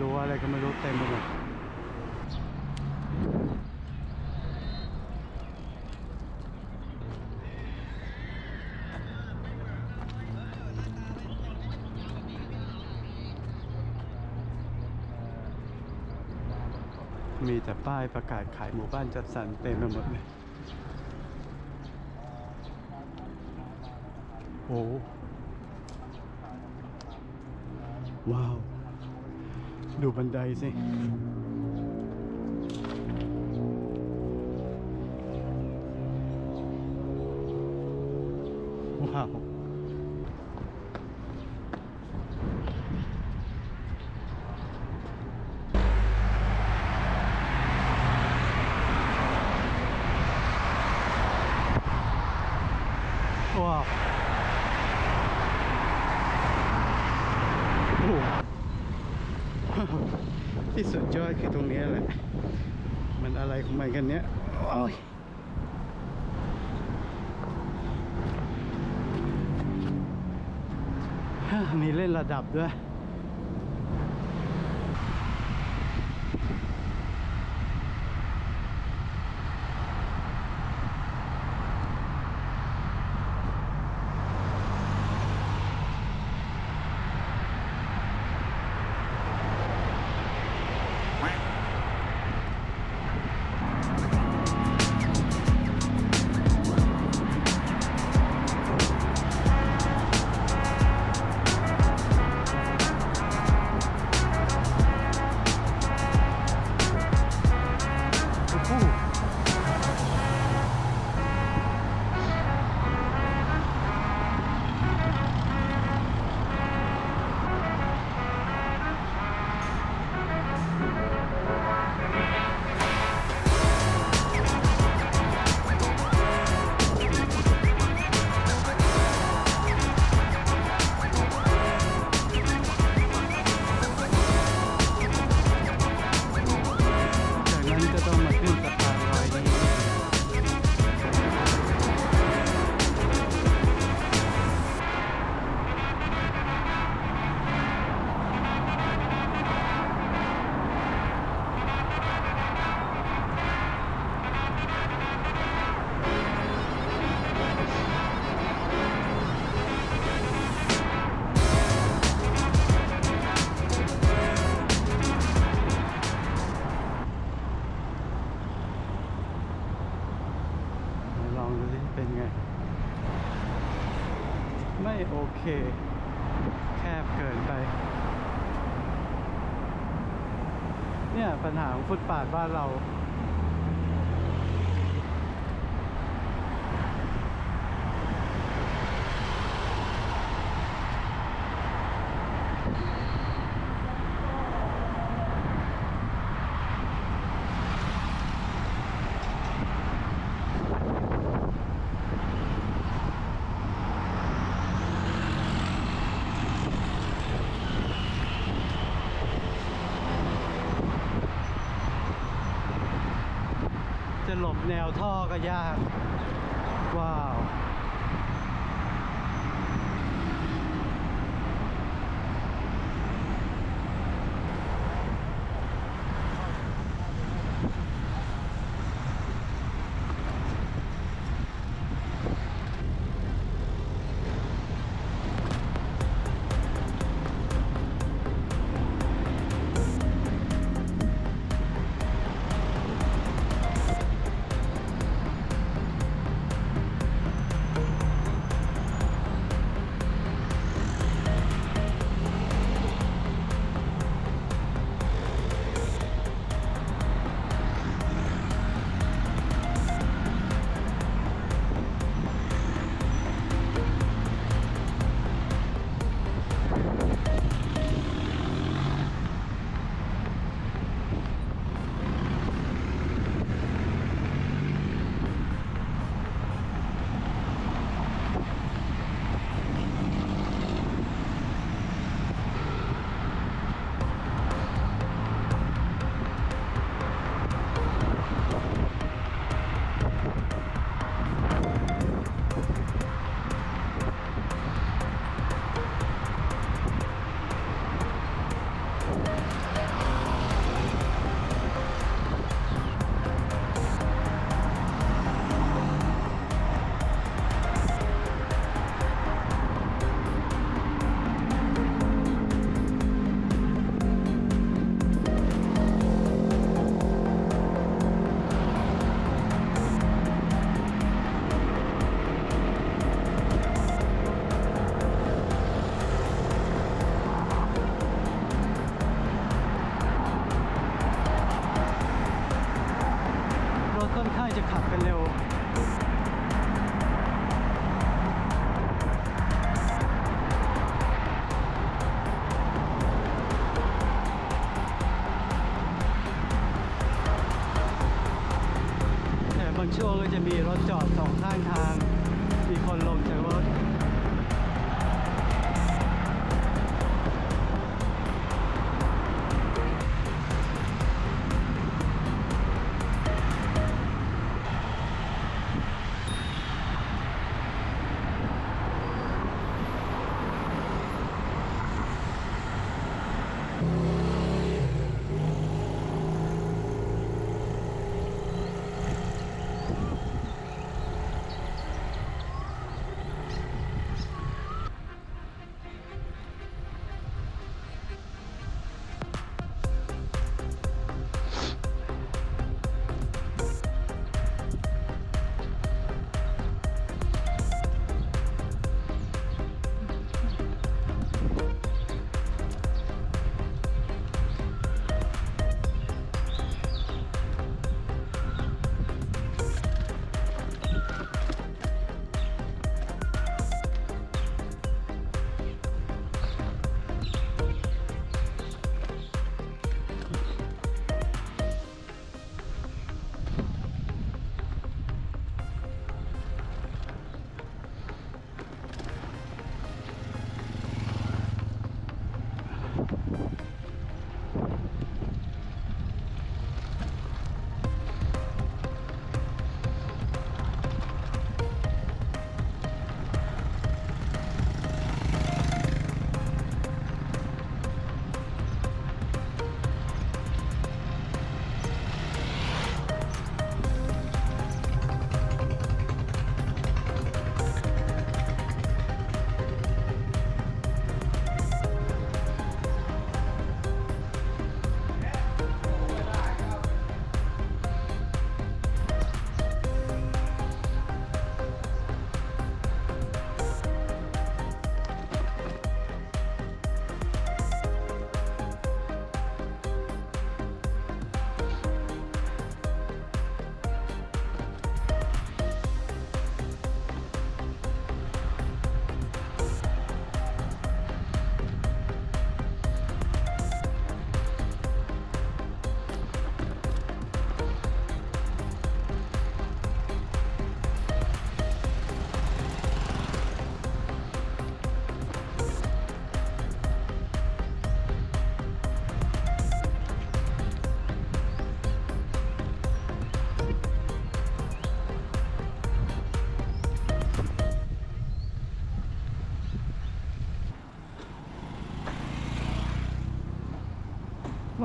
รั้วอะไรก็ไม่รู้เต็มไปหมดมีแต่ป้ายประกาศขายหมู่บ้านจัดสรรเต็มไปหมดเลยโอ้ว้าว ดูบันไดสิ ว้าว ว้าว โอ้โห ที่สุดยอดคือตรงนี้แหละ มันอะไรของมันกันเนี้ยโอ้ยมีเล่นระดับด้วย องดูสิเป็นไง ไม่โอเค แคบเกินไป เนี่ยปัญหาของฟุตปาดบ้านเรา หลบแนวท่อก็ยาก ว้าว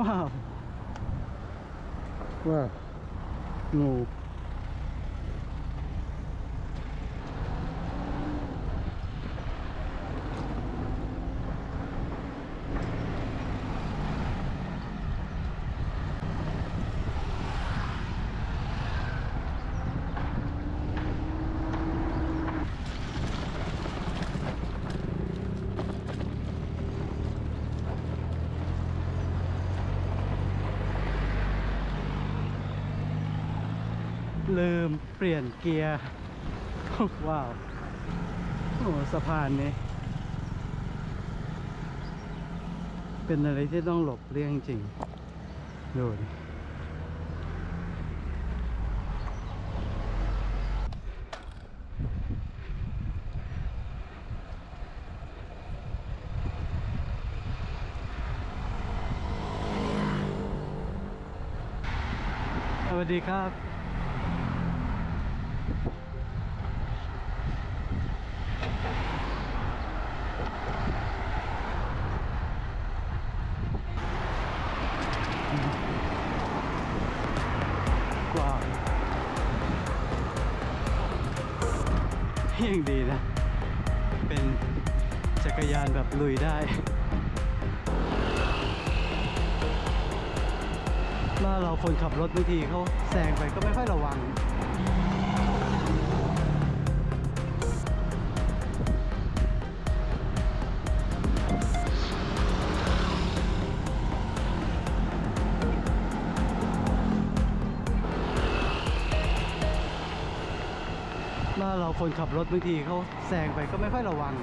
ว้าว ลืมเปลี่ยนเกียร์ ว้าว โอ้สะพานนี้ เป็นอะไรที่ต้องหลบเลี่ยงจริง ดูดิสวัสดีครับ ยังดีนะ เป็นจักรยานแบบลุยได้ถ้าเราคนขับรถบางทีเขาแซงไปก็ไม่ค่อยระวัง ถ้าเราคนขับรถบางทีเขาแซงไปก็ไม่ค่อยระวัง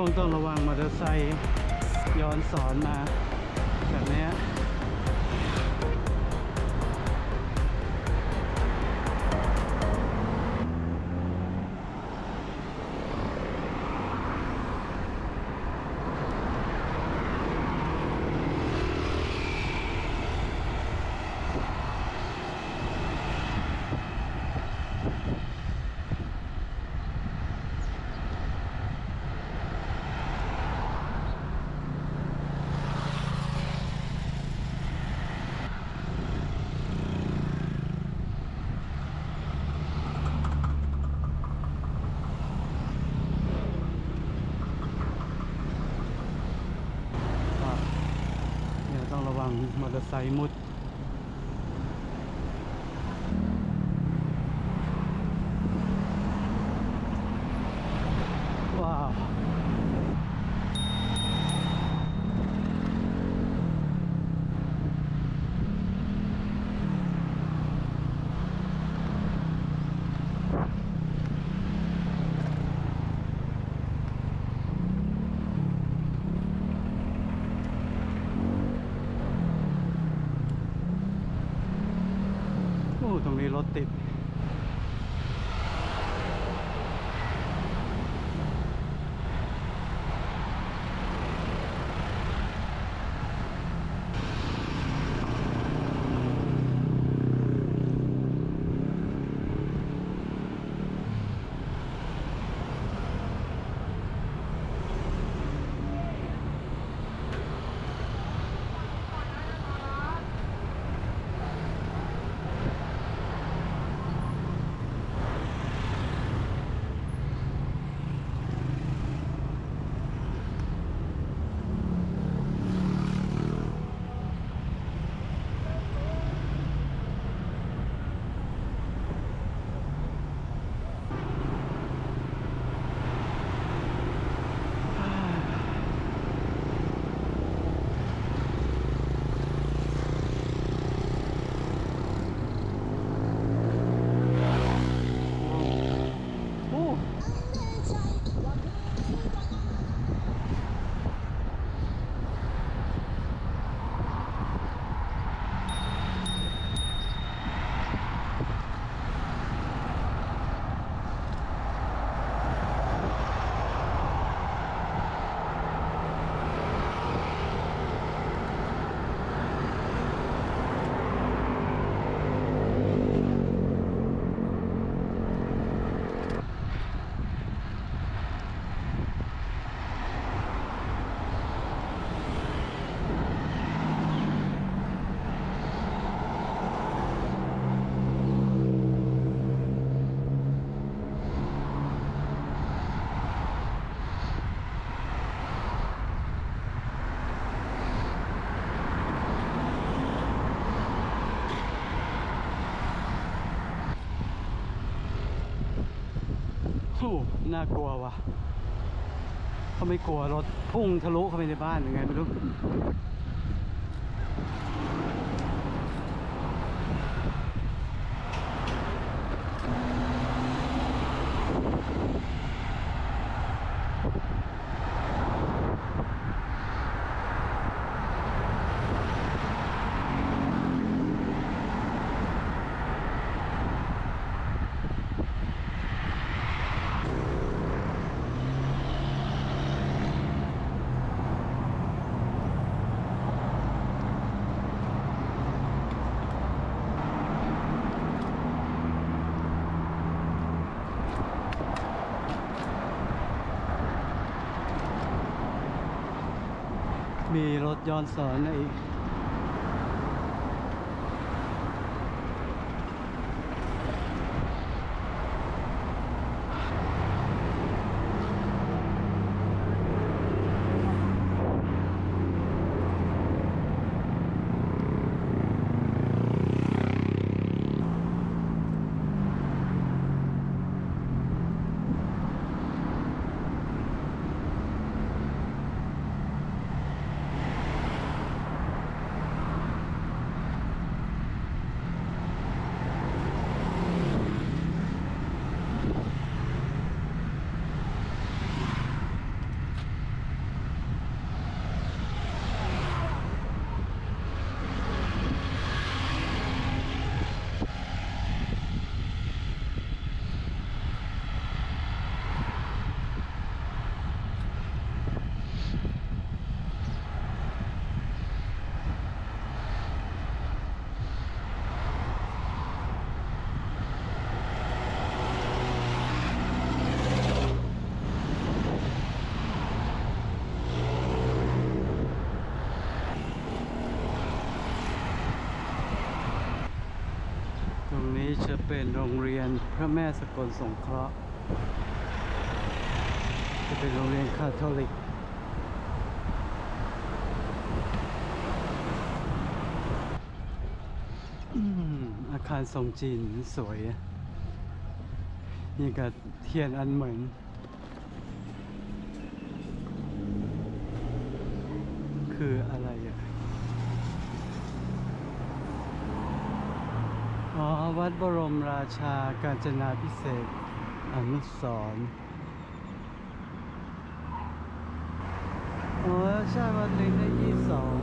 ช่วงต้องระวังมอเตอร์ไซค์ย้อนสอนมาแบบนี้ งระวังมอเตอร์ไซค์มุด น่ากลัวว่ะเขาไม่กลัวรถพุ่งทะลุเข้าไปในบ้านยังไงไม่รู้ มีรถย้อนสอนอีก นี้จะเป็นโรงเรียนพระแม่สกลสงเคราะห์ จะเป็นโรงเรียนคาทอลิกอาคารทรงจีนสวย นี่ก็เทียนอันเหมือน คืออะไรอะ อ๋อ วัด บรมราชาการจนาพิเศษอนุสรณ์โอ้ใช่วันเล็กได้ยี่สอง